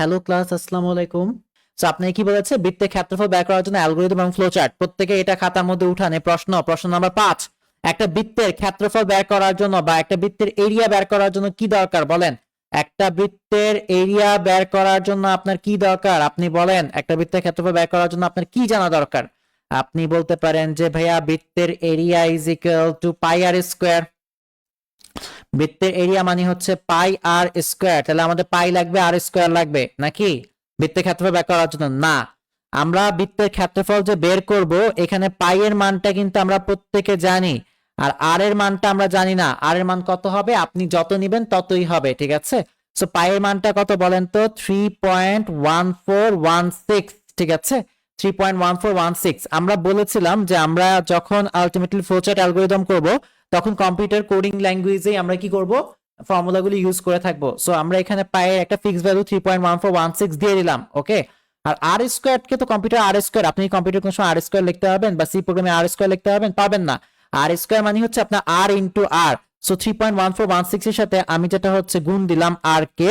Hello class আসসালামু আলাইকুম। So আপনি কি বলেছে? বৃত্তের ক্ষেত্রফল বের করার জন্য অ্যালগরিদম এবং ফ্লো চার্ট প্রত্যেকে এটা খাতার মধ্যে উঠানে প্রশ্ন প্রশ্ন নাম্বার পাঁচ। একটা বৃত্তের ক্ষেত্রফল বের করার জন্য বা একটা বৃত্তের এরিয়া বের করার জন্য কি দরকার বলেন? একটা বৃত্তের এরিয়া বের করার জন্য আপনার কি দরকার? আপনি বলেন, একটা বৃত্তের ক্ষেত্রফল বের করার জন্য আপনার কি জানা দরকার? আপনি বলতে পারেন যে, ভাইয়া, বৃত্তের area is equal to pi r square বৃত্তের এরিয়া মানে হচ্ছে পাই আর স্কোয়ার তাহলে আমাদের পাই লাগবে আর স্কোয়ার লাগবে, নাকি? বৃত্তের ক্ষেত্রফল বের করার জন্য। না। আমরা বৃত্তের ক্ষেত্রফল যে বের করব, এখানে পাই এর মানটা কিন্তু আমরা প্রত্যেকে জানি। আর আর এর মানটা আমরা জানি না। আর এর মান কত হবে? আপনি যত নিবেন ততই হবে, ঠিক আছে? সো পাই এর মানটা কত বলেন তো? Three point one four one six ঠিক আছে? Three point one four one six আমরা বলেছিলাম যে আমরা যখন আলটিমেটলি ফ্লোচার্ট অ্যালগোরিদম করব, তখন কম্পিউটার কোডিং ল্যাঙ্গুয়েজে আমরা কি করব? ফর্মুলাগুলো ইউজ করে থাকব। সো আমরা এখানে পায়ে একটা fix value three point one four one six দিয়ে দিলাম ওকে আর আর স্কোয়ার কে তো কম্পিউটার আর স্কোয়ার আপনি কম্পিউটার কোনো সময় আর স্কোয়ার লিখতে পারবেন বা সি প্রোগ্রামে আর স্কোয়ার লিখতে পারবেন, পাবেন না। আর স্কোয়ার মানে হচ্ছে আপনার r into r so three point one four one six এর সাথে আমি যেটা হচ্ছে গুণ দিলাম আর কে,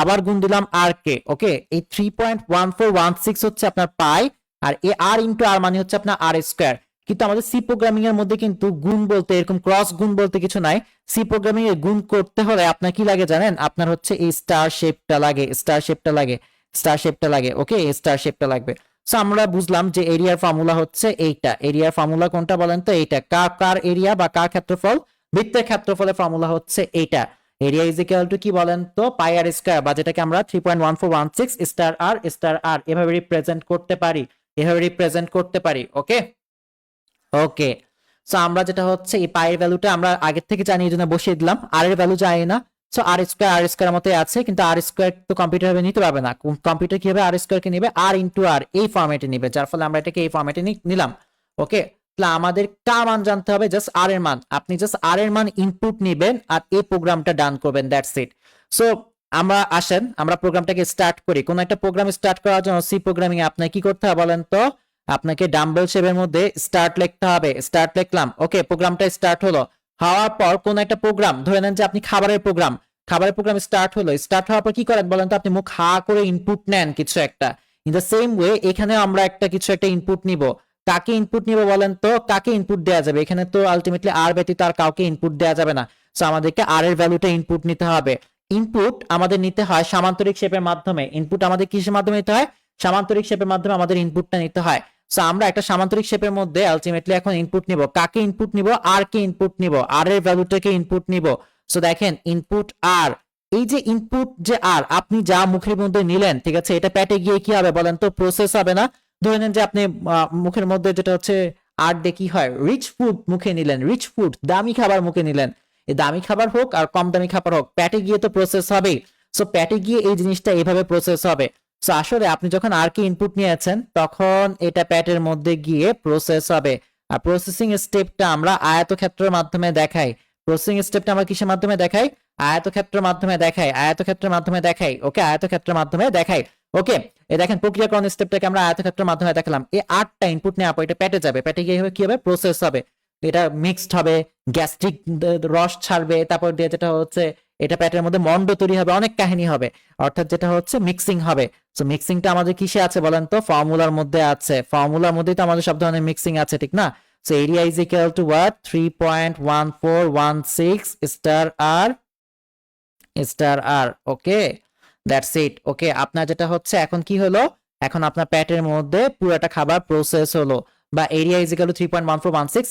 আবার গুণ দিলাম আর কে ওকে এই three point one four one six হচ্ছে আপনার পাই আর এ আর ইন্টু আর মানে হচ্ছে আপনার আর স্কোয়ার কিন্তু আমাদের সি প্রোগ্রামিং এর মধ্যে কিন্তু গুণ বলতে, এরকম ক্রস গুণ বলতে কিছু নাই। সি প্রোগ্রামিং এ গুণ করতে হলে আপনার কি লাগে জানেন? আপনার হচ্ছে এই স্টার শেপটা লাগে স্টার শেপটা লাগে স্টার শেপটা লাগে ওকে স্টার শেপটা লাগবে। সো আমরা বুঝলাম যে এরিয়ার ফর্মুলা হচ্ছে এইটা। এরিয়ার ফর্মুলা কোনটা বলেন তো? এইটা। কার কার এরিয়া বা কার ক্ষেত্রফল? বৃত্তের ক্ষেত্রফলের ফর্মুলা হচ্ছে এইটা। এরিয়া ইজ ইকুয়াল টু কি বলেন তো? পাই আর স্কয়ার বা যেটাকে আমরা three point one four one six star r star r এভাবে রিপ্রেজেন্ট করতে পারি। এভাবে রিপ্রেজেন্ট করতে পারি ওকে ওকে সো আমরা যেটা হচ্ছে, এই পায়ের ভ্যালুটা আমরা আগের থেকে জানি জন্য বসিয়ে দিলাম। আর এর ভ্যালু জানি না। So r square r square মতোই আছে, কিন্তু আর স্কোয়ার তো কম্পিউটার ভাবে নিতে পারবে না। কম্পিউটার কীভাবে আর স্কোয়ার কে নেবে? আর ইন্টু আর এই ফর্মেটে নিবে, যার ফলে আমরা এটাকে এই ফর্মেটে নিলাম ওকে তাহলে আমাদের কার মান জানতে হবে জাস্ট আর এর মান। আপনি জাস্ট আর এর মান ইনপুট নেবেন আর এই প্রোগ্রামটা ডান করবেন দ্যাটস ইট সো আমরা আসেন, আমরা প্রোগ্রামটাকে স্টার্ট করি। কোন একটা প্রোগ্রাম স্টার্ট করার জন্য সি প্রোগ্রামিং আপনাকে কি করতে হবে বলেন তো? আপনাকে ডাম্বল শেপের মধ্যে স্টার্ট লিখতে হবে। স্টার্ট লিখলাম ওকে প্রোগ্রামটা স্টার্ট হলো। হওয়ার পর কোন একটা প্রোগ্রাম ধরে নেন যে আপনি খাবারের প্রোগ্রাম খাবারের প্রোগ্রাম স্টার্ট হলো। স্টার্ট হওয়ার পর কি করেন বলেন তো? আপনি মুখ হা করে ইনপুট নেন কিছু একটা। ইন দ্য সেম ওয়ে এখানে আমরা একটা কিছু একটা ইনপুট নিব। কাকে ইনপুট নিব বলেন তো? কাকে ইনপুট দেওয়া যাবে? এখানে তো আলটিমেটলি আর ব্যতীত আর কাউকে ইনপুট দেওয়া যাবে না। সো আমাদেরকে আর এর ভ্যালুটা ইনপুট নিতে হবে। ইনপুট আমাদের নিতে হয় সামান্তরিক শেপের মাধ্যমে। ইনপুট আমাদের কিসের মাধ্যমে নিতে হয়? সামান্তরিক শেপের মাধ্যমে আমাদের ইনপুটটা নিতে হয়। সো আমরা একটা সামান্তরিক শেপের মধ্যে আলটিমেটলি এখন ইনপুট নিব। কাকে ইনপুট নিব? আর কে ইনপুট নিব। আর এর ভ্যালুটাকে ইনপুট নিব। সো দেখেন ইনপুট আর এই যে ইনপুট যে আর আপনি যা মুখের মধ্যে নিলেন, ঠিক আছে, এটা প্যাটে গিয়ে কি হবে বলেন তো? প্রসেস হবে না। ধরে নেন যে আপনি মুখের মধ্যে যেটা হচ্ছে আর দিয়ে কি হয়? রিচ ফুড মুখে নিলেন। রিচ ফুড দামি খাবার মুখে নিলেন। দামি খাবার হোক আর কম দামি খাবার হোক প্যাটে গিয়ে তো প্রসেস হবেই। সো প্যাটে গিয়ে এই জিনিসটা এইভাবে প্রসেস হবে। সো আসলে আপনি যখন আর কি ইনপুট নিয়েছেন, তখন এটা প্যাটের মধ্যে গিয়ে প্রসেস হবে। আর প্রসেসিং স্টেপটা আমরা আয়তক্ষেত্রের মাধ্যমে দেখাই। প্রসেসিং স্টেপটা আমরা কিসের মাধ্যমে দেখাই? আয়তক্ষেত্রের মাধ্যমে দেখাই। আয়তক্ষেত্রের মাধ্যমে দেখাই। ওকে আয়তক্ষেত্রের মাধ্যমে দেখাই। ওকে এই দেখেন প্রক্রিয়াকরণ স্টেপটাকে আমরা আয়তক্ষেত্রের মাধ্যমে দেখালাম। এই আটটা ইনপুট নেওয়ার পর এটা প্যাটে যাবে। প্যাটে গিয়ে কি হবে? প্রসেস হবে। এটা মিক্সড হবে গ্যাস্ট্রিক রস ছাড়বে, তারপর দিয়ে যেটা হচ্ছে, এটা প্যাটের মধ্যে মন্ড তৈরি হবে, অনেক কাহিনী হবে। অর্থাৎ যেটা হচ্ছে মিক্সিং হবে। সো মিক্সিংটা আমাদের কিসে আছে বলেন তো? ফর্মুলার মধ্যে আছে। ফর্মুলার মধ্যেই তো আমাদের সব ধরনের মিক্সিং আছে, ঠিক না? So area is equal to what three point one four one six star r star r okay that's it okay আপনার যেটা হচ্ছে, এখন কি হলো? এখন আপনার প্যাটের মধ্যে পুরোটা খাবার প্রসেস হলো। বা area is equal to three point one four one six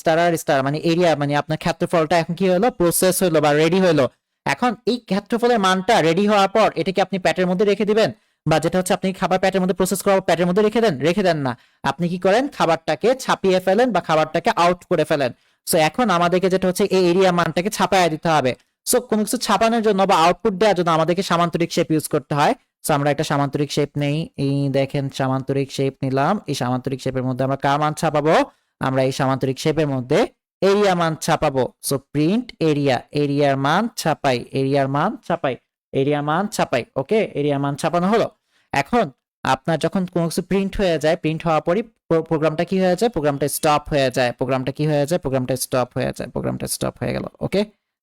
star r star মানে এরিয়া মানে আপনার ক্ষেত্রফলটা এখন কি হলো? প্রসেস হলো বা রেডি হলো। এখন এই ক্ষেত্রফলের মানটা রেডি হওয়ার পর এটাকে আপনি প্যাটের মধ্যে রেখে দিবেন বা যেটা হচ্ছে আপনি খাবার প্যাটের মধ্যে প্রসেস করার প্যাটের মধ্যে রেখে দেন রেখে দেন না। আপনি কি করেন? খাবারটাকে ছাপিয়ে ফেলেন বা খাবারটাকে আউট করে ফেলেন। সো এখন আমাদেরকে যেটা হচ্ছে এই এরিয়া মানটাকে ছাপায় দিতে হবে। সো কোনো কিছু ছাপানোর জন্য বা আউটপুট দেওয়ার জন্য আমাদেরকে সামান্তরিক শেপ ইউজ করতে হয়। সো আমরা একটা সামান্তরিক শেপ নেই। এই দেখেন, সামান্তরিক শেপ নিলাম। এই সামান্তরিক শেপের মধ্যে আমরা কার মান ছাপাবো? আমরা এই সামান্তরিক শেপের মধ্যে এরিয়া মান ছাপাবো। সো প্রিন্ট এরিয়া এরিয়ার মান ছাপাই এরিয়ার মান ছাপাই এরিয়া মান ছাপাই ওকে এরিয়া মান ছাপানো হলো। এখন আপনার যখন কোনো কিছু প্রিন্ট হয়ে যায় প্রিন্ট হওয়ার পরই প্রোগ্রামটা কি হয়ে যায়? প্রোগ্রামটা স্টপ হয়ে যায়। প্রোগ্রামটা কি হয়ে যায়? প্রোগ্রামটা স্টপ হয়ে যায়। প্রোগ্রামটা স্টপ হয়ে গেল ওকে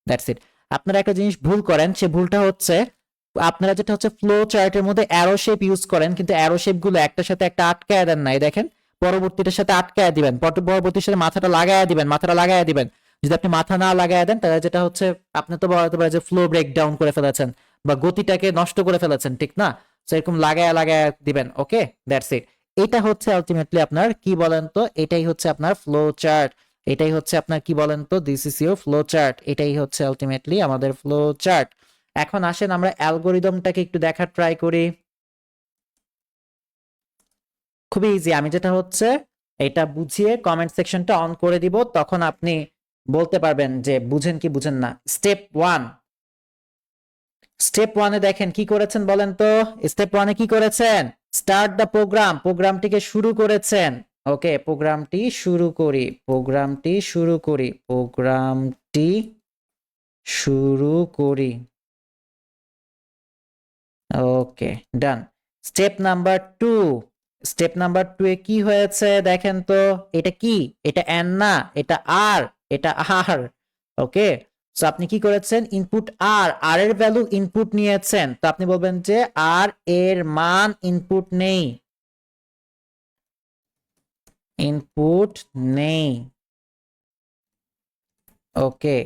দ্যাটস ইট আপনারা একটা জিনিস ভুল করেন, সে ভুলটা হচ্ছে আপনারা যেটা হচ্ছে ফ্লো চার্টের মধ্যে অ্যারো শেপ ইউজ করেন, কিন্তু অ্যারো শেপগুলো একটার সাথে একটা আটকায় দেন নাই। দেখেন পরবর্তীটার সাথে আটকায় দিবেন। পরবর্তীর সাথে মাথাটা লাগায় দিবেন, মাথাটা লাগায় দিবেন। যদি আপনি মাথা না লাগায় দেন, তাহলে যেটা হচ্ছে, আপনি তো বলা যেতে পারে যে ফ্লো ব্রেক ডাউন করে ফেলেছেন বা গতিটাকে নষ্ট করে ফেলেছেন, ঠিক না? তো এরকম লাগায় লাগায় দিবেন ওকে দ্যাটস ইট এটা হচ্ছে আলটিমেটলি আপনার, কি বলেন তো? এটাই হচ্ছে আপনার ফ্লো চার্ট এটাই হচ্ছে আপনার, কি বলেন তো? ইউর ফ্লো চার্ট এটাই হচ্ছে আলটিমেটলি আমাদের ফ্লো চার্ট এখন আসেন, আমরা অ্যালগোরিদমটাকে একটু দেখার ট্রাই করি। খুবই ইজি আমি যেটা হচ্ছে, এটা বুঝিয়ে কমেন্ট সেকশনটা অন করে দিব, তখন আপনি বলতে পারবেন যে বুঝেন কি বুঝেন না। স্টেপ ওয়ান স্টেপ ওয়ানে দেখেন কি করেছেন বলেন তো? স্টেপ ওয়ানে কি করেছেন? স্টার্ট দ্য প্রোগ্রাম প্রোগ্রামটিকে শুরু করেছেন। ওকে প্রোগ্রামটি শুরু করি। প্রোগ্রামটি শুরু করি। প্রোগ্রামটি শুরু করি। Okay done step number two step number two এ কি হয়েছে? দেখেন তো, এটা কি? এটা এন না, এটা আর এটা আর ওকে সো আপনি কি করেছেন? ইনপুট আর আর এর ভ্যালু ইনপুট নিয়েছেন। তো আপনি বলবেন যে আর এর মান ইনপুট নেই। ইনপুট নেই। Okay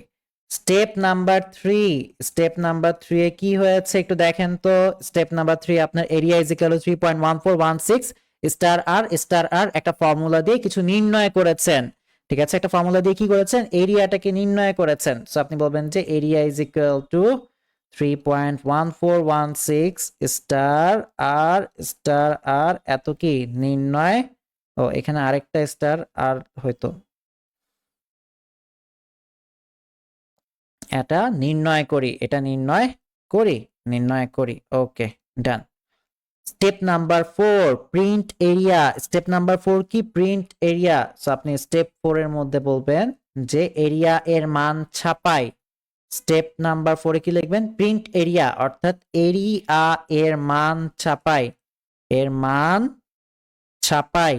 step number three, step number three এ কি হয়েছে? একটু দেখেন তো, স্টেপ নাম্বার থ্রি আপনার area is equal three point one four one six star r star r একটা ফর্মুলা দিয়ে কিছু নির্ণয় করেছেন। ঠিক আছে? একটা ফর্মুলা দিয়ে কি করেছেন? এরিয়াটাকে নির্ণয় করেছেন। সো আপনি বলবেন যে area is equal to three point one four one six star r star r এত কি? নির্ণয়? ও, এখানে আরেকটা স্টার আর হয়তো। এটা নির্ণয় করি, এটা নির্ণয় করি নির্ণয় করি, okay, done. Step number four, print area, step number four কি? Print area. সো আপনি স্টেপ ফোর এর মধ্যে বলবেন যে এরিয়া এর মান ছাপাই। স্টেপ নাম্বার ফোরে কি লিখবেন? প্রিন্ট এরিয়া, অর্থাৎ এরিয়া এর মান ছাপাই। এর মান ছাপাই।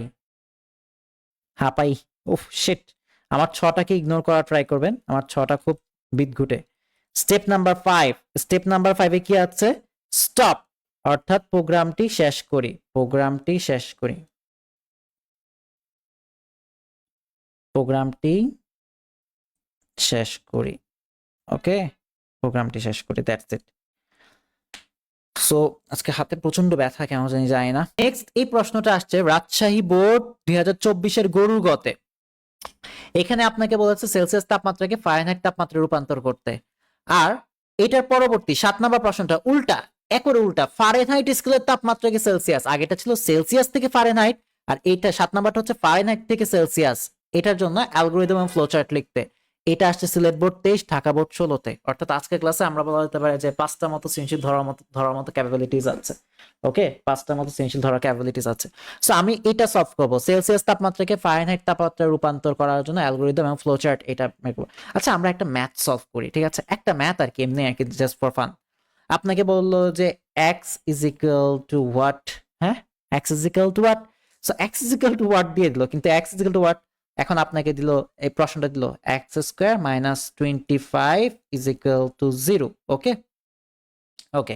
হাপাই। উফ শিট আমার ছটাকে ইগনোর করা ট্রাই করবেন। আমার ছটা খুব বিদঘুটে step number five step number ফাইভে কি আছে? স্টপ, অর্থাৎ প্রোগ্রামটি শেষ করি, প্রোগ্রামটি শেষ করি। প্রোগ্রামটি শেষ করি ওকে প্রোগ্রামটি শেষ করি দ্যাটস ইট সো আজকে হাতে প্রচণ্ড ব্যথা, কেন জানি যায় না। নেক্সট এই প্রশ্নটা আসছে, রাজশাহী বোর্ড দুই হাজার চব্বিশের গরুর গতে। এখানে আপনাকে বলেছে সেলসিয়াস তাপমাত্রাকে ফারেনহাইট তাপমাত্রা রূপান্তর করতে। আর এটার পরবর্তী সাত নম্বর প্রশ্নটা, উল্টা, একরে উল্টা ফারেনহাইট স্কেলের তাপমাত্রাকে সেলসিয়াস আগেটা ছিল সেলসিয়াস থেকে ফারেনহাইট আর এটা সাত নম্বরটা হচ্ছে ফারেনহাইট থেকে সেলসিয়াস এটার জন্য অ্যালগোরিদম ফ্লোচার্ট লিখতে। এটা আসছে সিলেট বোর্ড তেইশ, ঢাকা বোর্ড ষোলোতে। অর্থাৎ আজকের ক্লাসে আমরা বলা যেতে পারে যে পাঁচটা মতো সৃজনশীল ধরার মতো ধরার মতো ক্যাপাবিলিটিস আছে। ওকে পাঁচটা মতো সৃজনশীল ধরার ক্যাপাবিলিটিস আছে। সো আমি এটা সলভ করব। সেলসিয়াস তাপমাত্রাকে ফারেনহাইট তাপমাত্রায় রূপান্তর করার জন্য অ্যালগোরিদম এবং ফ্লোচার্ট এটা বের করব। আচ্ছা আমরা একটা ম্যাথ সলভ করি, ঠিক আছে? একটা ম্যাথ আর কি, এমনি আর কি জাস্ট ফর ফান আপনাকে বলল যে x is equal to what হ্যাঁ? X is equal to what so x is equal to what দিয়ে দিল, কিন্তু x is equal to what এখন আপনাকে দিল, এই প্রশ্নটা দিল x square minus twenty five is equal to zero okay okay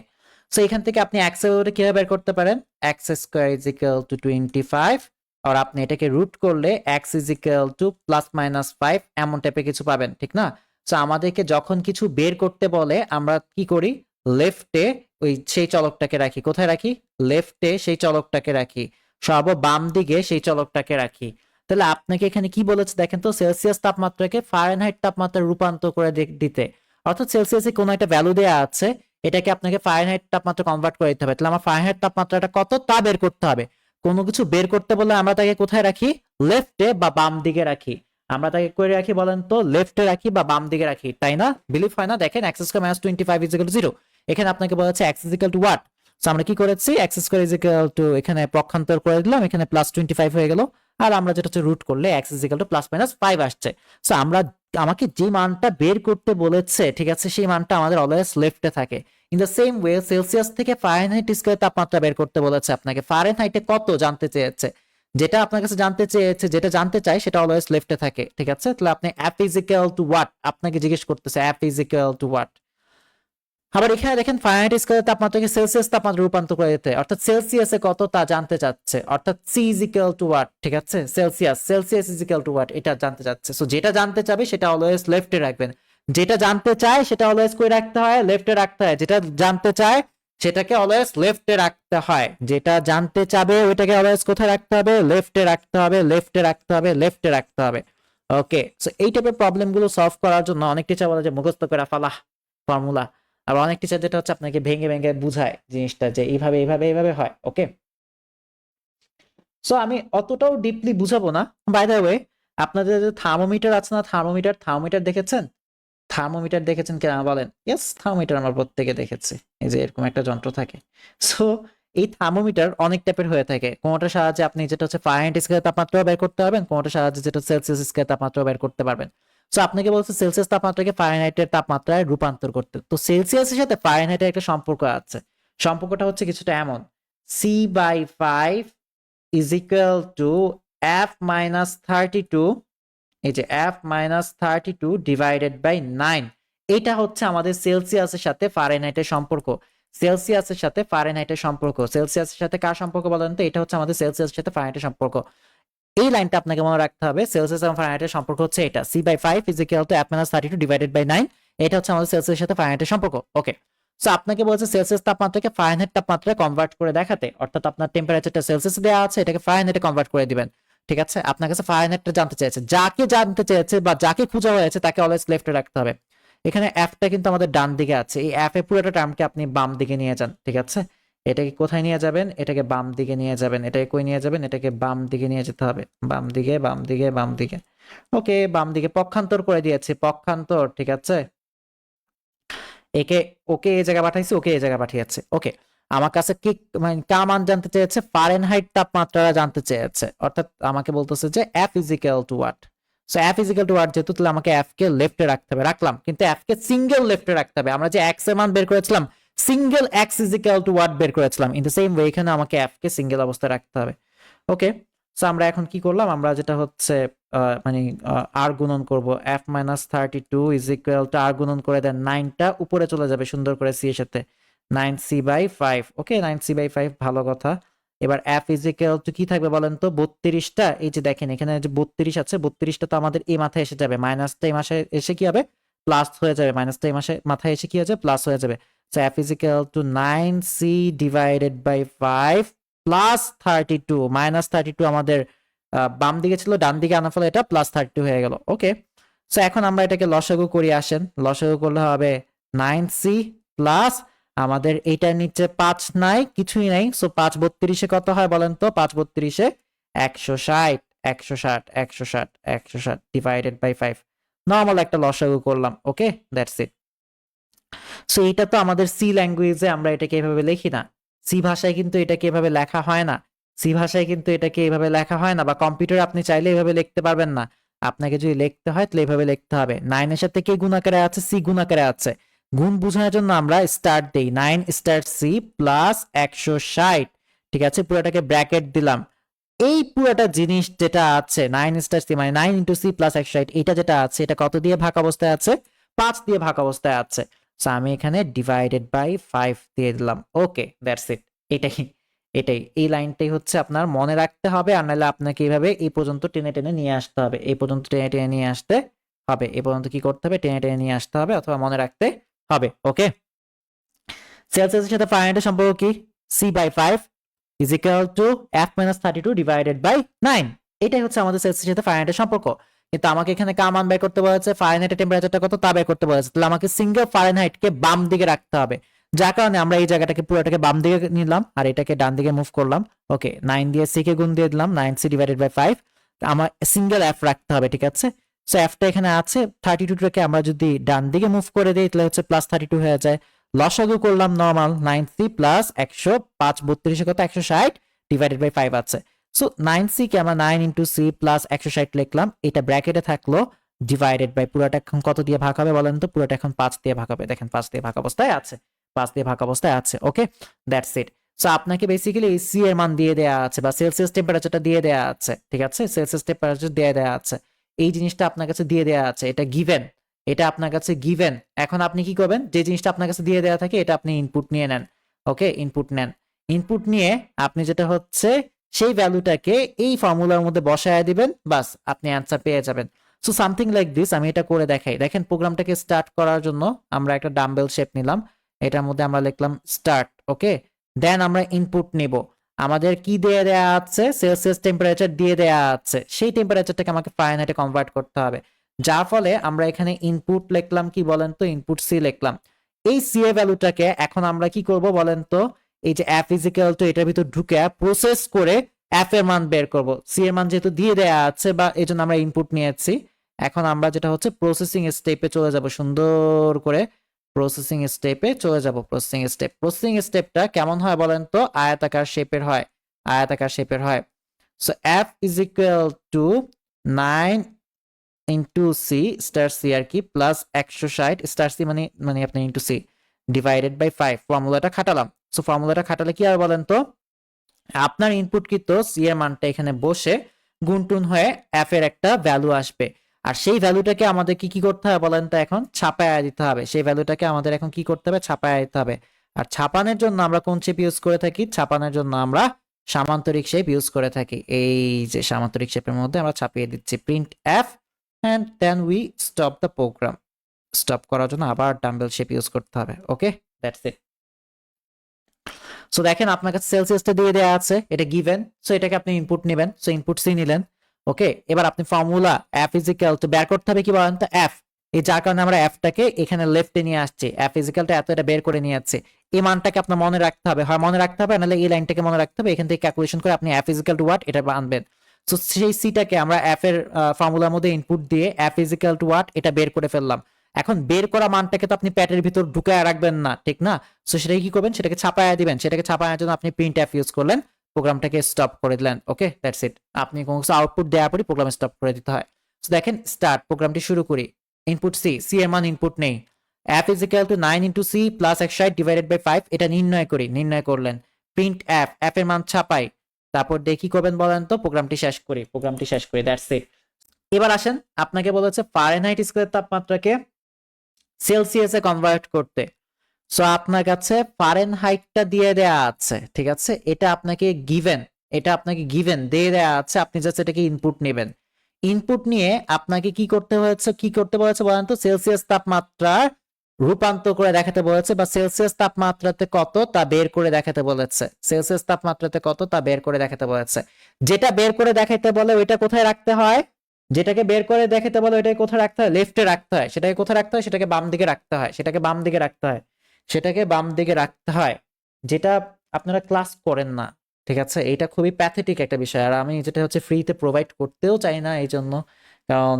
so এখান থেকে আপনি এক্সের কীভাবে বের করতে পারেন? X square is equal to twenty five আর আপনি এটাকে রুট করলে x is equal to plus minus five এমন টাইপের কিছু পাবেন, ঠিক না? সো আমাদেরকে যখন কিছু বের করতে বলে, আমরা কি করি? লেফটে ওই সেই চলকটাকে রাখি, কোথায় রাখি? লেফটে সেই চলকটাকে রাখি সর্ব বাম দিকে সেই চলকটাকে রাখি। তাহলে আপনাকে এখানে কি বলেছে দেখেন তো? সেলসিয়াস তাপমাত্রাকে ফারেনহাইট তাপমাত্রায় রূপান্তর করে দিতে। অর্থাৎ সেলসিয়াসে কোনো একটা ভ্যালু দেওয়া আছে, এটাকে আপনাকে ফারেনহাইট তাপমাত্রা কনভার্ট করে দিতে হবে। তাহলে আমার ফারেনহাইট তাপমাত্রাটা কত? তা বের করতে হবে। কোনো কিছু বের করতে বলে আমরা তাকে কোথায় রাখি? লেফটে বা বাম দিকে রাখি। আমরা তাকে করে রাখি বলেন তো? লেফটে রাখি বা বাম দিকে রাখি। তাই না? বিলিভ হয় না? দেখেন x square minus twenty five is equal zero এখানে আপনাকে বলা হচ্ছে x is equal to what so আমরা কি করেছি? এক্স স্কোয়ার ইজিক্যাল টু এখানে পক্ষান্তর করে দিলাম, এখানে প্লাস টোয়েন্টি ফাইভ হয়ে গেল। আর আমরা যেটা হচ্ছে রুট করলে x is equal to plus minus five আসছে। সো আমরা আমাকে যে মানটা বের করতে বলেছে, ঠিক আছে, সেই মানটা আমাদের অলওয়েজ লেফটে থাকে। In the same way Celsius থেকে ফারেনহাইট স্কেলের তাপমাত্রা বের করতে বলেছে আপনাকে। ফারেনহাইটে কত জানতে চেয়েছে? যেটা আপনার কাছে জানতে চেয়েছে, যেটা জানতে চাই সেটা অলওয়েজ লেফটে থাকে, ঠিক আছে? তাহলে আপনি অ্যাপ ইজিক্যাল টু ওয়াট আপনাকে জিজ্ঞেস করতেছে অ্যাপ ইজিক্যাল টু হোয়াট আবার এখানে দেখেন ফারেনহাইট স্কেলের তাপমাত্রাকে সেলসিয়াস তাপমাত্রা রূপান্তর করে দিতে অর্থাৎ সেলসিয়াসে কত তা জানতে চাচ্ছে। অর্থাৎ C is equal to what ঠিক আছে? Celsius Celsius is equal to what এটা জানতে চাচ্ছে। সো যেটা জানতে চাবে সেটা অলওয়েজ লেফটে রাখবেন। যেটা জানতে চায় সেটা অলওয়েজ করে রাখতে হয়? লেফটে রাখতে হয়। যেটা জানতে চায় সেটাকে অলওয়েজ লেফটে রাখতে হয়। যেটা জানতে চাবে ওইটাকে অলওয়েজ কোথায় রাখতে হবে? লেফটে রাখতে হবে লেফটে রাখতে হবে লেফটে রাখতে হবে। ওকে সো এই টাইপের প্রবলেমগুলো সলভ করার জন্য অনেক টিচার বলে যে মুখস্থ করে ফালা ফর্মুলা আর অনেক টিচার যেটা হচ্ছে আপনাকে ভেঙে ভেঙে বুঝায় জিনিসটা যে এইভাবে এইভাবে এইভাবে হয় ওকে সো আমি অতটাও ডিপলি বুঝাবো না। বাই দ্য ওয়ে আপনাদের যে থার্মোমিটার আছে না থার্মোমিটার থার্মোমিটার দেখেছেন? থার্মোমিটার দেখেছেন কিনা বলেন? ইয়েস থার্মোমিটার আমার প্রত্যেকে দেখেছে। এই যে এরকম একটা যন্ত্র থাকে। সো এই থার্মোমিটার অনেক টাইপের হয়ে থাকে। কোনোটার সাহায্যে আপনি যেটা হচ্ছে ফারেনহাইট স্কেলের তাপমাত্রা বের করতে পারবেন, কোনোটার সাহায্যে যেটা সেলসিয়াস স্কেলের তাপমাত্রা বের করতে পারবেন। সো আপনাকে বলছে সেলসিয়াস তাপমাত্রাকে ফারেনহাইটের তাপমাত্রায় রূপান্তর করতে। তো সেলসিয়াসের সাথে ফারেনহাইটের একটা সম্পর্ক আছে। সম্পর্কটা হচ্ছে কিছুটা এমন। C by five is equal to F minus thirty two এই যে F minus thirty two divided by nine এটা হচ্ছে আমাদের সেলসিয়াসের সাথে ফারেনহাইটের সম্পর্ক। সেলসিয়াসের সাথে ফারেনহাইটের সম্পর্ক। সেলসিয়াসের সাথে কার সম্পর্ক বলেন তো? এটা হচ্ছে আমাদের সেলসিয়াসের সাথে ফারেনহাইটের সম্পর্ক। এই লাইনটা আপনাকে মনে রাখতে হবে সেলসিয়াস এবং ফারেনহাইটের সম্পর্ক হচ্ছে এটা। C by five is equal to F minus thirty two divided by nine এটা হচ্ছে আমাদের সেলসিয়াসের সাথে ফারেনহাইটের সম্পর্ক। ওকে সো আপনাকে বলছে সেলসিয়াস তাপমাত্রাকে ফারেনহাইট তাপমাত্রায় কনভার্ট করে দেখাতে। অর্থাৎ আপনার টেম্পারেচারটা সেলসিয়াস দেওয়া আছে, এটাকে ফারেনহাইটে কনভার্ট করে দিবেন। ঠিক আছে? আপনার কাছে ফারেনহাইটটা জানতে চাইছে যাকে জানতে চেয়েছে বা যাকে খোঁজা হয়েছে, তাকে অলওয়েজ লেফটে রাখতে হবে। এখানে এফটা কিন্তু আমাদের ডান দিকে আছে। এই এ পুরোটা টার্মকে আপনি বাম দিকে নিয়ে যান। ঠিক আছে? এটাকে কোথায় নিয়ে যাবেন? এটাকে বাম দিকে নিয়ে যাবেন। এটাকে কই নিয়ে যাবেন? এটাকে বাম দিকে নিয়ে যেতে হবে। বাম দিকে বাম দিকে বাম দিকে। ওকে, বাম দিকে পক্ষান্তর করে দিয়েছি। পক্ষান্তর, ঠিক আছে? একে, ওকে এই জায়গায় পাঠাইছি, ওকে এই জায়গায় পাঠিয়েছে। ওকে, আমার কাছে কি মানে কা মান জানতে চেয়েছে? ফারেনহাইট তাপমাত্রা জানতে চেয়েছে। অর্থাৎ আমাকে বলতেছে যে F is equal to what so F is equal to what যেহেতু তাহলে আমাকে এফ কে লেফটে রাখতে হবে। রাখলাম। কিন্তু এফ কে সিঙ্গেল লেফটে রাখতে হবে। আমরা যে এক্সের মান বের করেছিলাম single x is equal to what বের করেছিলাম। ইন দ্য সেম ওয়ে এখানে আমাকে এফ কে সিঙ্গেল অবস্থায় রাখতে হবে। ওকে সো আমরা এখন কি করলাম? আমরা যেটা হচ্ছে মানে আর গুণন করব। F minus thirty two is equal to আর গুণন করে দেন নাইনটা উপরে চলে যাবে সুন্দর করে সি এর সাথে। Nine C by five okay nine C by five ভালো কথা। এবার এফ ইজ ইকুয়াল টু কি থাকবে বলেন তো? বত্রিশটা। এই যে দেখেন, এখানে যে বত্রিশ আছে, বত্রিশটা তো আমাদের এই মাথায় এসে যাবে। মাইনাসটা এই মাসে এসে কি হবে? প্লাস হয়ে যাবে। মাইনাসটা এই মাসে, মাথায় এসে কি হয়ে যাবে? প্লাস হয়ে যাবে। Equal to nine C divided by five plus thirty two minus thirty two আমাদের বাম দিকে ছিল, ডান দিকে আনার ফলে এটা প্লাস থার্টি টু হয়ে গেল। ওকে সো এখন আমরা এটাকে লসাগু করি, আসেন। লসাগু করলে হবে নাইন সি প্লাস আমাদের এইটার নিচে পাঁচ নাই, কিছুই নাই। সো পাঁচ বত্রিশে কত হয় বলেন তো? পাঁচ বত্রিশে একশো ষাট একশো ষাট একশো ষাট একশো ষাট ডিভাইডেড বাই ফাইভ নর্মাল একটা লসাগু করলাম। ওকে দ্যাটস ইট সো এটা তো আমাদের সি ল্যাঙ্গুয়েজে আমরা এটাকে এভাবে লিখি না। সি ভাষায় কিন্তু এটাকে এভাবে লেখা হয় না। সি ভাষায় কিন্তু এটাকে এভাবে লেখা হয় না বা কম্পিউটারে আপনি চাইলে এভাবে লিখতে পারবেন না। আপনাকে যদি লিখতে হয় তাহলে এভাবে লিখতে হবে। নাইনের সাথে কে গুণাকারে আছে? সি গুণাকারে আছে। গুণ বোঝানোর জন্য আমরা স্টার্ট দেই। নাইন স্টার্ট সি প্লাস একশো ষাট। ঠিক আছে? পুরোটাকে ব্র্যাকেট দিলাম। এই পুরোটা জিনিস যেটা আছে নাইন স্টার সি মানে নাইন ইন্টু সি প্লাস একশো ষাট, এটা যেটা আছে, এটা কত দিয়ে ভাগ অবস্থায় আছে? পাঁচ দিয়ে ভাগ অবস্থায় আছে। সো আমি এখানে ডিভাইডেড বাই ফাইভ দিয়ে দিলাম। ওকে দ্যাটস ইট এটাই এটাই। এই লাইনটাই হচ্ছে আপনার মনে রাখতে হবে, আর নাহলে আপনাকে এইভাবে এই পর্যন্ত টেনে টেনে নিয়ে আসতে হবে। এই পর্যন্ত টেনে টেনে নিয়ে আসতে হবে। এই পর্যন্ত কি করতে হবে? টেনে টেনে নিয়ে আসতে হবে, অথবা মনে রাখতে হবে। ওকে সেলসিয়াসের সাথে ফারেনহাইটের সম্পর্ক কি? C by five is to F minus thirty two divided by nine এটাই হচ্ছে আমাদের সেলসিয়াসের সাথে ফারেনহাইটের সম্পর্ক। কিন্তু আমাকে এখানে কা মান বের করতে বলেছে ফারেনহাইটের টেম্পারেচারটা কত, তা বের করতে বলেছে। তাহলে আমাকে সিঙ্গেল ফারেনহাইটকে বাম দিকে রাখতে হবে। যার কারণে আমরা এই জায়গাটাকে পুরোটাকে বাম দিকে নিলাম আর এটাকে ডান দিকে মুভ করলাম। ওকে নাইন দিয়ে সি কে গুণ দিয়ে দিলাম nine C divided by five আমার সিঙ্গেল এফ রাখতে হবে, ঠিক আছে? সো এফটা এখানে আছে থার্টি টুটাকে আমরা যদি ডান দিকে মুভ করে দিই, তাহলে হচ্ছে প্লাস থার্টি টু হয়ে যায়। লসাগু করলাম নর্মাল নাইন সি প্লাস একশো পাঁচ, বত্রিশে কত, একশো ষাট ডিভাইডেড বাই ফাইভ আছে। সো নাইন সি কে আমরা নাইন ইন্টু সি প্লাস একশো ষাট লিখলাম, এটা ব্র্যাকেটে থাকল ডিভাইডেড বাই পুরোটা এখন কত দিয়ে ভাগ হবে বলেন তো? পুরোটা এখন পাঁচ দিয়ে ভাগ হবে। দেখেন, পাঁচ দিয়ে ভাগ অবস্থায় আছে। পাঁচ দিয়ে ভাগ অবস্থায় আছে ওকে দ্যাটস ইট সো আপনাকে বেসিক্যালি এই সি এর মান দিয়ে দেওয়া আছে, বা সেলসিয়াস টেম্পারেচারটা দিয়ে দেওয়া আছে, ঠিক আছে? সেলসিয়াস টেম্পারেচার দিয়ে দেওয়া আছে। এই জিনিসটা আপনার কাছে দিয়ে দেওয়া আছে, এটা গিভেন এটা আপনার কাছে গিভেন এখন আপনি কি করবেন? যে জিনিসটা আপনার কাছে দিয়ে দেওয়া থাকে, এটা আপনি ইনপুট নিয়ে নেন ওকে ইনপুট নেন। ইনপুট নিয়ে আপনি যেটা হচ্ছে সেই ভ্যালুটাকে এই ফর্মুলার মধ্যে বসায় দিবেন, বাস আপনি অ্যান্সার পেয়ে যাবেন। সো সামথিং লাইক দিস আমি এটা করে দেখাই। দেখেন প্রোগ্রামটাকে স্টার্ট করার জন্য আমরা একটা ডাম্বেল শেপ নিলাম। এটার মধ্যে আমরা লিখলাম স্টার্ট ওকে দেন আমরা ইনপুট নিব। আমাদের কি দিয়ে দেয়া আছে? সেলসিয়াস টেম্পারেচার দিয়ে দেয়া আছে। সেই টেম্পারেচারটাকে আমাকে ফারেনহাইটে কনভার্ট করতে হবে। যার ফলে আমরা এখানে ইনপুট লিখলাম কি বলেন তো? ইনপুট সি লিখলাম। এই সি এর ভ্যালুটাকে এখন আমরা কি করব বলেন তো? এই যে অ্যাপ ইজিক্যাল তো এটার ভিতর ঢুকে প্রসেস করে অ্যাপ এর মান বের করব। সি এর মান যেহেতু দিয়ে দেয়া আছে বা এই জন্য আমরা ইনপুট নিয়েছি, এখন আমরা যেটা হচ্ছে প্রসেসিং স্টেপে চলে যাব। সুন্দর করে প্রসেসিং স্টেপে চলে যাব প্রসেসিং স্টেপ প্রসেসিং স্টেপটা কেমন হয় বলেন তো? আয়াতাকার শেপের হয়, আয়াতাকার শেপের হয়। So F is equal to nine into C star C আর কি প্লাস একশো ষাট স্টার সি মানে মানে আপনি into C divided by five ফর্মুলাটা খাটালাম। সো ফর্মুলাটা খাটালে কি আর বলেন তো? আপনার ইনপুট কৃত সি এর মানটা এখানে বসে গুনটুন হয়ে এফ এর একটা ভ্যালু আসবে। আর সেই ভ্যালুটাকে আমাদের কি কি করতে হবে বলেন তো এখন? ছাপায়া দিতে হবে। সেই ভ্যালুটাকে আমাদের এখন কি করতে হবে? ছাপায়া দিতে হবে। আর ছাপানোর জন্য আমরা কোন শেপ ইউজ করে থাকি? ছাপানোর জন্য আমরা সামান্তরিক শেপ ইউজ করে থাকি। এই যে সামান্তরিক শেপের মধ্যে আমরা ছাপিয়ে দিচ্ছি print F and then we stop the program stop করার জন্য আবার ডাম্বেল শেপ ইউজ করতে হবে। ওকে দ্যাটস ইট সো দেখেন আপনার কাছে সেলসিয়াসটা দিয়ে দেওয়া আছে, এটা গিভেন সো এটাকে আপনি ইনপুট নেবেন সো ইনপুট সি নিলেন ওকে এবার আপনি ফর্মুলা এফ ইজিক্যাল তো বের করতে হবে কি বলেন তো? এফ এই যার কারণে আমরা এফটাকে এখানে লেফটে নিয়ে আসছি এফ ইজিক্যালটা এত এটা বের করে নিয়ে যাচ্ছে, এই মানটাকে আপনার মনে রাখতে হবে, হয়, মনে রাখতে হবে, নাহলে এই লাইনটাকে মনে রাখতে হবে, এখান থেকে ক্যালকুলেশন করে আপনি এফ ইজিক্যাল টু ওয়াট এটা আনবেন। সো সেই সিটাকে আমরা এফ এর ফর্মুলার মধ্যে ইনপুট দিয়ে এফ ইজিক্যাল টু ওয়াট এটা বের করে ফেললাম। এখন বের করা মানটাকে তো আপনি প্যাটের ভিতর ঢুকায় রাখবেন না, ঠিক না? সো সেটাকে কি করবেন? সেটাকে ছাপায়া দিবেন। সেটাকে ছাপানোর জন্য আপনি প্রিন্ট অ্যাপ ইউজ করলেন, প্রোগ্রামটাকে স্টপ করে দিলেন ওকে দ্যাটস ইট আপনি কোনো কিছু আউটপুট দেওয়ার পরই প্রোগ্রাম স্টপ করে দিতে হয়। সো দেখেন স্টার্ট প্রোগ্রামটি শুরু করি। ইনপুট সি সি এর মান ইনপুট নেই। F is equal to nine into C plus একশো ডিভাইডেড বাই ফাইভ এটা নির্ণয় করি, নির্ণয় করলেন। প্রিন্ট অ্যাপ এর মান ছাপাই। তারপর দেখি করবেন বলেন তো? প্রোগ্রামটি শেষ করি প্রোগ্রামটি শেষ করি দ্যাটস ইট এবার আসেন, আপনাকে বলেছে ফারেনহাইট স্কোয়ার তাপমাত্রাকে সেলসিয়াসে কনভার্ট করতে। সো আপনার কাছে ফারেনহাইটটা দিয়ে দেয়া আছে, ঠিক আছে? এটা আপনাকে গিভেন এটা আপনাকে গিভেন দিয়ে দেয়া আছে, আপনি জাস্ট এটাকে ইনপুট নেবেন। ইনপুট নিয়ে আপনাকে কি করতে হয়েছে, কি করতে বলেছে বলেন তো? সেলসিয়াস তাপমাত্রার রূপান্তর করে দেখাতে বলেছে বা সেলসিয়াস তাপমাত্রাতে কত তা বের করে দেখাতে বলেছে। সেলসিয়াস তাপমাত্রাতে কত তা বের করে দেখাতে বলেছে। যেটা বের করে দেখাতে বলে, ওইটা কোথায় রাখতে হয়? যেটাকে বের করে দেখাতে বলো ওইটাকে কোথায় রাখতে হয়? লেফটে রাখতে হয়। সেটাকে কোথায় রাখতে হয়? সেটাকে বাম দিকে রাখতে হয়। সেটাকে বাম দিকে রাখতে হয়। সেটাকে বাম দিকে রাখতে হয়। যেটা আপনারা ক্লাস করেন না। ঠিক আছে? এটা খুবই প্যাথেটিক একটা বিষয়। আর আমি যেটা হচ্ছে ফ্রিতে প্রোভাইড করতেও চাই না এই জন্য কারণ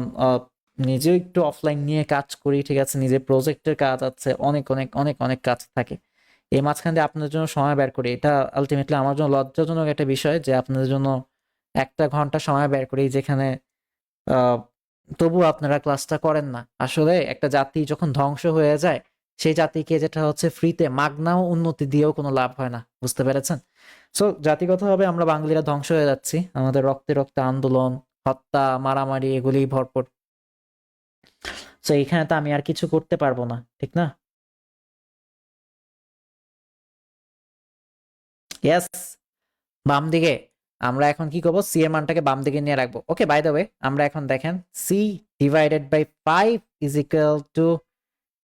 নিজেও একটু অফলাইন নিয়ে কাজ করি, ঠিক আছে? নিজের প্রজেক্টের কাজ আছে। অনেক অনেক অনেক অনেক কাজ থাকে। এই মাঝখান দিয়ে আপনাদের জন্য সময় বের করি। এটা আলটিমেটলি আমার জন্য লজ্জাজনক একটা বিষয় যে আপনাদের জন্য একটা ঘণ্টা সময় বের করি যেখানে তবু আপনারা ক্লাসটা করেন না। আসলে একটা জাতি যখন ধ্বংস হয়ে যায়, সেই জাতিকে যেটা হচ্ছে ফ্রিতে মাগনা ও উন্নতি দিয়েও কোনো লাভ হয় না। বুঝতে পেরেছেন? সো জাতিগতভাবে আমরা বাঙালিরা ধ্বংস হয়ে যাচ্ছি। আমাদের রক্তে রক্তে আন্দোলন, হত্যা, মারামারি এগুলি ভরপুর। সো এখানে তো আমি আর কিছু করতে পারব না, ঠিক না? ইয়েস বাম দিকে আমরা এখন কি করব? সি এর মানটাকে বাম দিকে নিয়ে রাখব। ওকে বাই দ্য ওয়ে আমরা এখন দেখেন C divided by five is equal to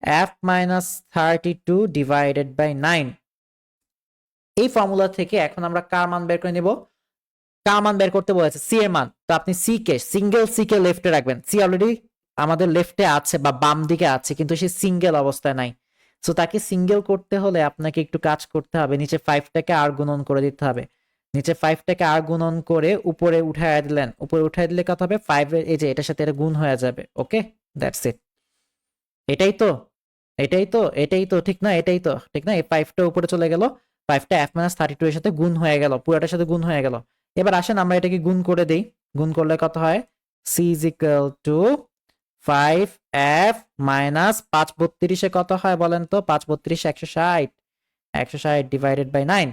F minus thirty two divided by nine এই ফর্মুলা থেকে এখন আমরা কার মান বের করে নেব? কার মান বের করতে বলেছে? সি এর মান। তো আপনি সি কে সিঙ্গেল সি কে লেফটে রাখবেন। সি অলরেডি আমাদের লেফটে আছে বা বাম দিকে আছে, কিন্তু সে সিঙ্গেল অবস্থায় নাই। সো তাকে সিঙ্গেল করতে হলে আপনাকে একটু কাজ করতে হবে। নিচে ফাইভটাকে আর গুণন করে দিতে হবে। নিচে ফাইভটাকে আর গুণন করে উপরে উঠায় দিলেন। উপরে উঠায় দিলে কত হবে? ফাইভ এই যে এটার সাথে এটা গুণ হয়ে যাবে ওকে দ্যাটস ইট এটাই তো এটাই তো এটাই তো, ঠিক না? এটাই তো, ঠিক না? এই ফাইভটা উপরে চলে গেল ফাইভটা এফ মাইনাস থার্টি টু এর সাথে গুণ হয়ে গেল, পুরোটার সাথে গুণ হয়ে গেল। এবার আসেন, আমরা এটাকে গুণ করে দিই। গুণ করলে কত হয়? C is equal to five F minus পাঁচ বত্রিশে কত হয় বলেন তো? পাঁচ বত্রিশ, একশো ষাট। একশো ষাট ডিভাইডেড বাই নাইন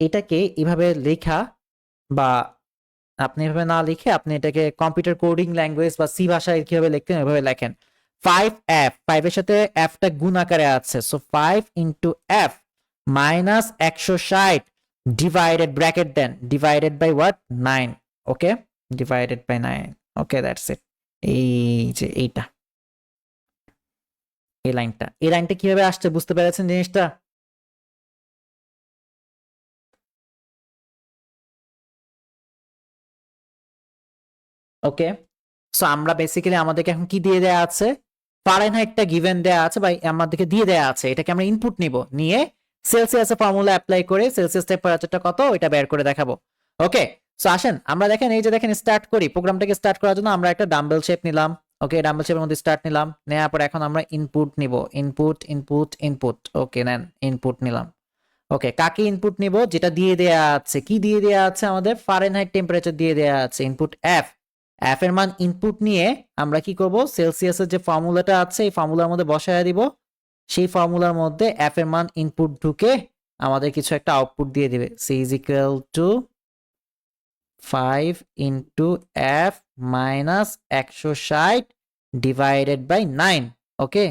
এটাকে এভাবে লেখা বা আপনি এভাবে না লিখে আপনি এটাকে কম্পিউটার কোডিং ল্যাঙ্গুয়েজ বা সি ভাষায় কীভাবে লিখতেন এভাবে লেখেন। ফাইভ এফ ফাইভের সাথে এফটা গুণ আকারে আছে। So five into F minus একশো ষাট divided bracket then divided by what nine okay divided by nine okay that's it এই যে এইটা, এই লাইনটা এই লাইনটা কীভাবে আসছে বুঝতে পেরেছেন জিনিসটা? ওকে সো আমরা বেসিক্যালি আমাদেরকে এখন কি দিয়ে দেয়া আছে? ফারেনহাইটটা গিভেন দেয়া আছে বা আমাদেরকে দিয়ে দেয়া আছে। এটাকে আমরা ইনপুট নিব। নিয়ে সেলসিয়াসের ফর্মুলা অ্যাপ্লাই করে সেলসিয়াস টেম্পারেচারটা কত ওইটা বের করে দেখাবো। ওকে সো আসেন, আমরা দেখেন, এই যে দেখেন স্টার্ট করি। প্রোগ্রামটাকে স্টার্ট করার জন্য আমরা একটা ডাম্বেল শেপ নিলাম। ওকে ডাম্বেল শেপের মধ্যে স্টার্ট নিলাম। নেওয়ার পর এখন আমরা ইনপুট নিব। ইনপুট ইনপুট ইনপুট ওকে নেন ইনপুট নিলাম। ওকে কাকে ইনপুট নিব? যেটা দিয়ে দেয়া আছে। কি দিয়ে দেয়া আছে আমাদের? ফারেনহাইট টেম্পারেচার দিয়ে দেয়া আছে। ইনপুট এফ এফ এর মান ইনপুট নিয়ে আমরা কি করব? সেলসিয়াসের যে ফর্মুলাটা আছে, এই ফর্মুলার মধ্যে বসায় দিব। সেই ফর্মুলার মধ্যে এফ এর মান ইনপুট ঢুকে আমাদের কিছু একটা আউটপুট দিয়ে দিবে। C is equal to five into F minus একশো ষাট divided by nine okay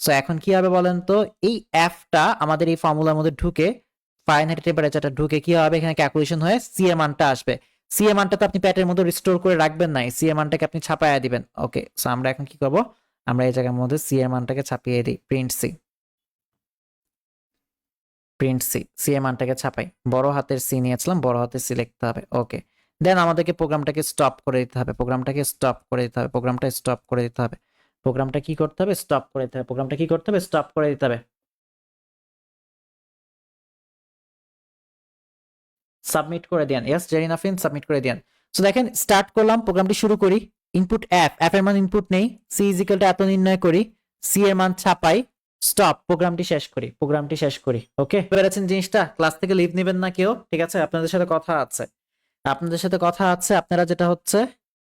so এখন কি হবে বলেন তো? এই এফটা আমাদের এই ফর্মুলার মধ্যে ঢুকে ফাইনাল টেম্পারেচারটা ঢুকে কি হবে? এখানে ক্যালকুলেশন হয়ে সি এর মানটা আসবে। সি এর মানটা তো আপনি প্যাটের মধ্যে রিস্টোর করে রাখবেন নাই। সি এর মানটাকে আপনি ছাপাইয়া দিবেন। ওকে সো আমরা এখন কি করব? আমরা এই জায়গার মধ্যে সি এর মানটাকে ছাপিয়ে দিই। Print C print C C এর মানটাকে ছাপাই। বড় হাতের সি নিয়েছিলাম, বড় হাতের সি লিখতে হবে। ওকে দেন আমাদেরকে প্রোগ্রামটাকে স্টপ করে দিতে হবে। প্রোগ্রামটাকে স্টপ করে দিতে হবে। প্রোগ্রামটা স্টপ করে দিতে হবে। প্রোগ্রামটা কি করতে হবে? স্টপ করে দিতে হবে। প্রোগ্রামটা কি করতে হবে? স্টপ করে দিতে হবে। সাবমিট করে দেন। ইয়েস জেরিন আফিন সাবমিট করে দেন। সো দেখেন স্টার্ট করলাম প্রোগ্রামটি শুরু করি। ইনপুট অ্যাপ অ্যাপ এর মান ইনপুট নেই। সি ইজিক্যালটা এত নির্ণয় করি। সি এর মান ছাপাই। স্টপ প্রোগ্রামটি শেষ করি প্রোগ্রামটি শেষ করি। ওকে পেরেছেন জিনিসটা? ক্লাস থেকে লিভ নেবেন না কেউ। ঠিক আছে? আপনাদের সাথে কথা আছে। আপনাদের সাথে কথা আছে, আপনারা যেটা হচ্ছে,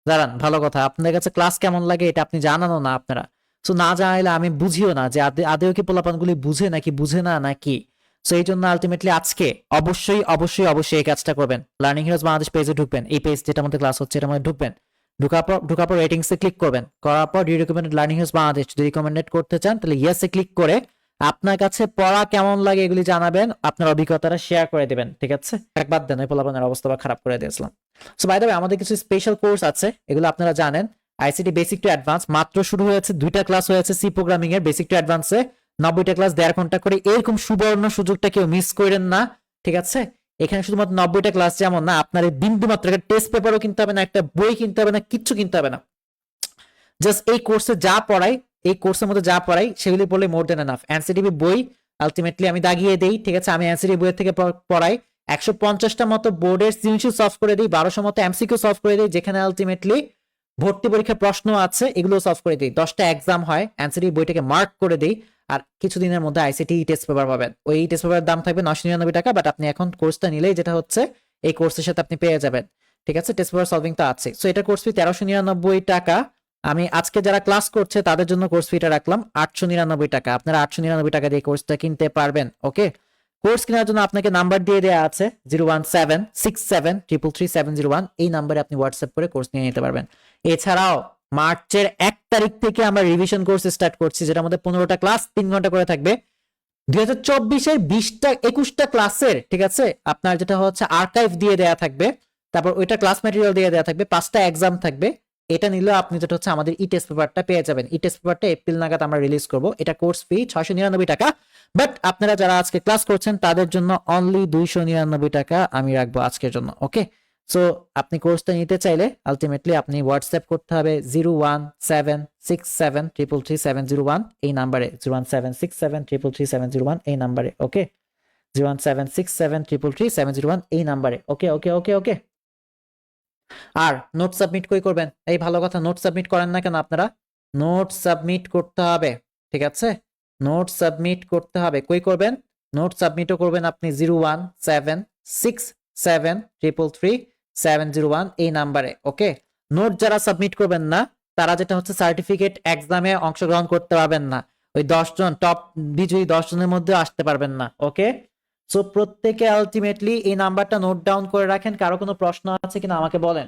দাঁড়ান, ভালো কথা। আপনাদের কাছে ক্লাস কেমন লাগে এটা আপনি জানানো না আপনারা। সো না জানাইলে আমি বুঝিও না যে আদে- আদেও কি পোলাপানগুলি বুঝে নাকি বুঝে না নাকি? সো এই জন্য আলটিমেটলি আজকে অবশ্যই অবশ্যই অবশ্যই এই কাজটা করবেন। লার্নিং হিরোজ বাংলাদেশ পেজে ঢুকবেন। এই পেজ যেটা আমাদের ক্লাস হচ্ছে, এটার মধ্যে ঢুকবেন। ঢুকার পর ঢুকার পর রেটিংসে ক্লিক করবেন। করার পর the recommended learning heroes Bangladesh যদি রিকমেন্ডেড করতে চান, তাহলে ইয়েসে ক্লিক করে আপনার কাছে পড়া কেমন লাগে এগুলি জানাবেন, আপনার অভিজ্ঞতাটা শেয়ার করে দেবেন, ঠিক আছে? একবার দেন, ওই পোলাপানের অবস্থা খারাপ করে দিয়েছিলাম। সো বাই দ্য আমাদের কিছু স্পেশাল কোর্স আছে, এগুলো আপনারা জানেন। আইসিটি বেসিক টু অ্যাডভান্স মাত্র শুরু হয়েছে, দুইটা ক্লাস হয়েছে সি প্রোগ্রামিং এর বেসিক টু অ্যাডভান্সে নব্বইটা ক্লাস দেড় ঘণ্টা করে এরকম সুবর্ণ সুযোগটা কেউ মিস করেন না, ঠিক আছে? এখানে শুধুমাত্র নব্বইটা ক্লাস যেমন না আপনার বিন্দু মাত্র একটা টেস্ট পেপারও কিনতে হবে না, একটা বই কিনতে হবে না, কিচ্ছু কিনতে হবে না। জাস্ট এই কোর্সে যা পড়াই, এই কোর্সের মধ্যে যা পড়াই, সেগুলি পড়লে মোর দেন এনাফ এনসিটিভি বই আলটিমেটলি আমি দাগিয়ে দেই, ঠিক আছে? আমি এনসিটিভি বইয়ের থেকে পড়াই। একশো পঞ্চাশটা মতো বোর্ডের সৃজনশীল সলভ করে দিই, বারোশো মতো এমসিকিউ সলভ করে দিই, যেখানে আলটিমেটলি ভর্তি পরীক্ষার প্রশ্ন আছে এগুলো সলভ করে দিই। দশটা এক্সাম হয় এনসিটিভি বইটাকে মার্ক করে দিই। আর কিছুদিনের মধ্যে আইসিটি টেস্ট পেপার পাবেন। ওই টেস্ট পেপারের দাম থাকবে নশো নিরানব্বই টাকা বাট আপনি এখন কোর্সটা নিলেই যেটা হচ্ছে, এই কোর্সের সাথে আপনি পেয়ে যাবেন। ঠিক আছে? টেস্ট পেপার সলভিং তো আছে। সো এটা কোর্স ফি তেরোশো নিরানব্বই টাকা। আমি আজকে যারা ক্লাস করছে, তাদের জন্য কোর্স ফিটা রাখলাম আটশো নিরানব্বই টাকা। আপনারা আটশো নিরানব্বই টাকা দিয়ে কোর্সটা কিনতে পারবেন ওকে কোর্স কেনার জন্য আপনাকে নাম্বার দিয়ে দেওয়া আছে zero one seven six seven triple three seven zero one. এই নাম্বারে আপনি হোয়াটসঅ্যাপ করে কোর্স নিয়ে নিতে পারবেন। এছাড়াও মার্চের এক তারিখ থেকে আমরা রিভিশন কোর্স স্টার্ট করছি যেটা আমাদের পনেরোটা ক্লাস তিন ঘণ্টা করে থাকবে। দুই হাজার চব্বিশের বিশটা, একুশটা ক্লাসের ঠিক আছে? আপনার যেটা হচ্ছে আর্কাইভ দিয়ে দেয়া থাকবে, তারপর ওইটা ক্লাস ম্যাটেরিয়াল দিয়ে দেওয়া থাকবে, পাঁচটা এক্সাম থাকবে। এটা নিলেও আপনি যেটা হচ্ছে আমাদের ই টেস্ট পেপারটা পেয়ে যাবেন। ই টেস্ট পেপারটা এপ্রিল নাগাদ আমরা রিলিজ করব। এটা কোর্স ফি ছয়শো নিরানব্বই টাকা। বাট আপনারা যারা আজকে ক্লাস করছেন, তাদের জন্য অনলি দুইশো নিরানব্বই টাকা আমি রাখব আজকের জন্য ওকে সো আপনি কোর্সটা নিতে চাইলে আলটিমেটলি আপনি হোয়াটসঅ্যাপ করতে হবে zero one seven six seven triple three seven zero one এই নাম্বারে zero one seven six seven triple three seven zero one এই নাম্বারে okay zero one seven six seven triple three seven zero one এই নাম্বারে ওকে ওকে ওকে ওকে আর note submit কই করবেন? এই ভালো কথা নোট সাবমিট করেন না কেন আপনারা? নোট সাবমিট করতে হবে, ঠিক আছে? নোট সাবমিট করতে হবে, কই করবেন? নোট সাবমিটও করবেন আপনি zero one seven six seven triple three seven zero one এই নাম্বারে ওকে নোট যারা সাবমিট করবেন না, তারা যেটা হচ্ছে সার্টিফিকেট এক্সামে অংশগ্রহণ করতে পারবেন না। ওই দশজন টপ বিজয়ী দশজনের মধ্যে আসতে পারবেন না ওকে সো প্রত্যেকে আলটিমেটলি এই নাম্বারটা নোট ডাউন করে রাখেন, কারও কোনো প্রশ্ন আছে কিনা আমাকে বলেন।